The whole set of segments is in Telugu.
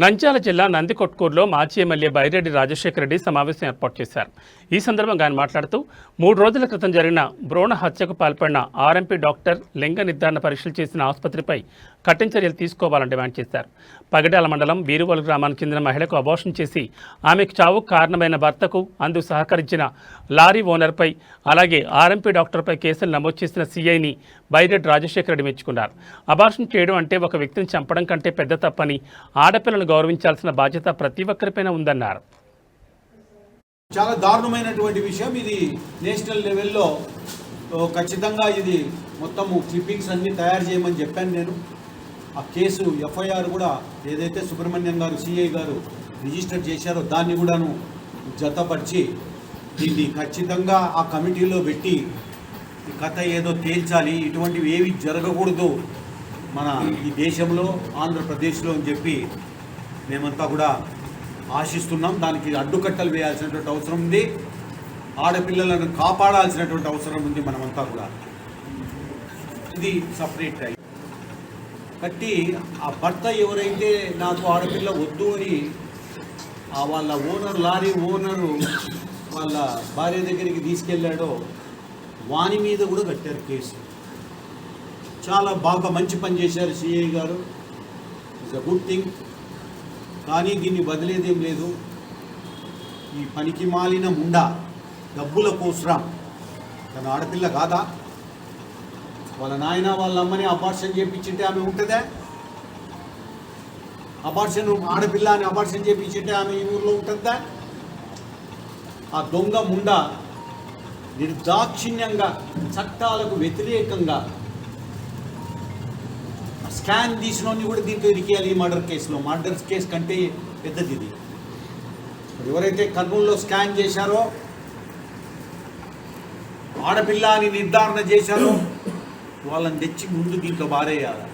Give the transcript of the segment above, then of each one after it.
నంద్యాల జిల్లా నందికొట్కూరులో మాజీ ఎమ్మెల్యే బైరెడ్డి రాజశేఖర రెడ్డి సమావేశం ఏర్పాటు చేశారు. ఈ సందర్భంగా ఆయన మాట్లాడుతూ మూడు రోజుల క్రితం జరిగిన భ్రూణ హత్యకు పాల్పడిన ఆర్ఎంపీ డాక్టర్ లింగ నిర్ధారణ పరీక్షలు చేసిన ఆసుపత్రిపై కఠిన చర్యలు తీసుకోవాలని డిమాండ్ చేశారు. పగడాల మండలం వీరువోలు గ్రామానికి చెందిన మహిళకు అబోషన్ చేసి ఆమెకు చావుకు కారణమైన భర్తకు అందుకు సహకరించిన లారీ ఓనర్పై అలాగే ఆర్ఎంపీ డాక్టర్పై కేసులు నమోదు చేసిన సీఐని బైరెడ్డి రాజశేఖర రెడ్డి మెచ్చుకున్నారు. అబార్షన్ చేయడం అంటే ఒక వ్యక్తిని చంపడం కంటే పెద్ద తప్పని ఆడపిల్లను గౌరవించాల్సిన బాధ్యత ప్రతి ఒక్కరిపైన ఉందన్నారు. చాలా దారుణమైనటువంటి విషయం ఇది. నేషనల్ లెవెల్లో ఖచ్చితంగా ఇది మొత్తము క్లిప్పింగ్స్ అన్నీ తయారు చేయమని చెప్పాను నేను. ఆ కేసు ఎఫ్ఐఆర్ కూడా ఏదైతే సుబ్రహ్మణ్యం గారు సిఐ గారు రిజిస్టర్ చేశారో దాన్ని కూడాను జతపరిచి దీన్ని ఖచ్చితంగా ఆ కమిటీలో పెట్టి ఈ కథ ఏదో తేల్చాలి ఇటువంటివి ఏవి జరగకూడదు మన ఈ దేశంలో ఆంధ్రప్రదేశ్లో అని చెప్పి మేమంతా కూడా ఆశిస్తున్నాం దానికి అడ్డుకట్టలు వేయాల్సినటువంటి అవసరం ఉంది. ఆడపిల్లలను కాపాడాల్సినటువంటి అవసరం ఉంది మనమంతా కూడా. ఇది సపరేట్ టైం. కట్టి ఆ భర్త ఎవరైతే నాకు ఆడపిల్ల వద్దు అని ఆ వాళ్ళ ఓనర్ లారీ ఓనరు వాళ్ళ భార్య దగ్గరికి తీసుకెళ్ళాడో వాని మీద కూడా కట్టారు కేసు. చాలా బాగా మంచి పని చేశారు సిఐ గారు. ఇట్స్ అ గుడ్ థింగ్ కానీ దీన్ని వదిలేదేం లేదు. ఈ పనికి మాలిన ముండ డబ్బుల కోసరం. తన ఆడపిల్ల కాదా? వాళ్ళ నాయన వాళ్ళ అమ్మని అబార్షన్ చేయించింటే ఆమె ఉంటుందా? అబార్షన్ ఆడపిల్ల అని అబార్షన్ చేయించింటే ఆమె ఈ ఊర్లో ఉంటుందా? ఆ దొంగ ముండ నిర్దాక్షిణ్యంగా చట్టాలకు వ్యతిరేకంగా స్కాన్ తీసినోని కూడా దీంట్లో ఇరికేయాలి ఈ మర్డర్ కేసులో. మర్డర్ కేసు కంటే పెద్దది ఇది. ఎవరైతే కర్నూలులో స్కాన్ చేశారో ఆడపిల్ల అని నిర్ధారణ చేశారో వాళ్ళని తెచ్చి ముందు దీంట్లో బారేయాలి.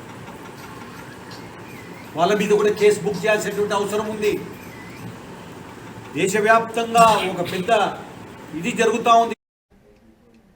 వాళ్ళ మీద కూడా కేసు బుక్ చేయాల్సినటువంటి అవసరం ఉంది. దేశవ్యాప్తంగా ఒక పెద్ద ఇది జరుగుతూ ఉంది.